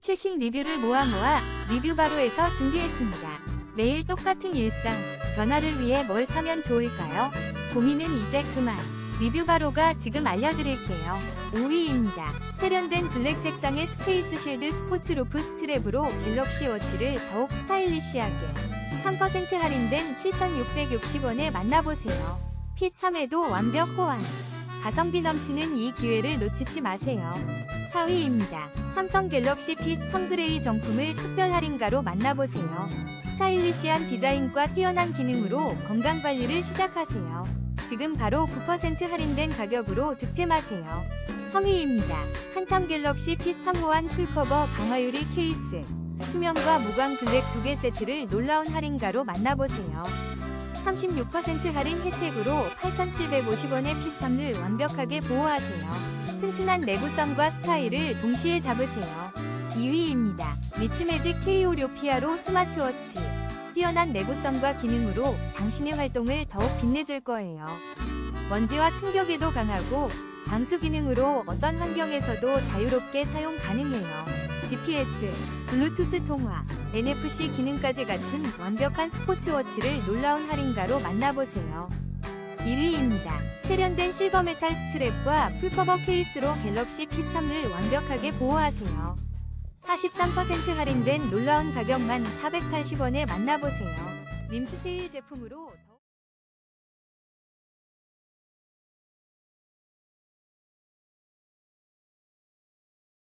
최신 리뷰를 모아 모아 리뷰 바로에서 준비했습니다. 매일 똑같은 일상, 변화를 위해 뭘 사면 좋을까요? 고민은 이제 그만. 리뷰 바로가 지금 알려드릴게요. 5위입니다. 세련된 블랙 색상의 스페이스 실드 스포츠 루프 스트랩으로 갤럭시 워치를 더욱 스타일리시하게 3% 할인된 7,660원에 만나보세요. 핏 3에도 완벽 호환. 가성비 넘치는 이 기회를 놓치지 마세요. 4위입니다. 삼성 갤럭시 핏 선그레이 정품을 특별 할인가로 만나보세요. 스타일리시한 디자인과 뛰어난 기능으로 건강관리를 시작하세요. 지금 바로 9% 할인된 가격으로 득템하세요. 3위입니다. 한탐 갤럭시 핏 3호환 풀커버 강화유리 케이스. 투명과 무광 블랙 두 개 세트를 놀라운 할인가로 만나보세요. 36% 할인 혜택으로 8,750원의 핏섬을 완벽하게 보호하세요. 튼튼한 내구성과 스타일을 동시에 잡으세요. 2위입니다. 리치매직 K56 피아로 스마트워치. 뛰어난 내구성과 기능으로 당신의 활동을 더욱 빛내줄 거예요. 먼지와 충격에도 강하고 방수 기능으로 어떤 환경에서도 자유롭게 사용 가능해요. GPS, 블루투스 통화, NFC 기능까지 갖춘 완벽한 스포츠워치를 놀라운 할인가로 만나보세요. 1위입니다. 세련된 실버 메탈 스트랩과 풀커버 케이스로 갤럭시 핏3을 완벽하게 보호하세요. 43% 할인된 놀라운 가격만 480원에 만나보세요. 림스테일 제품으로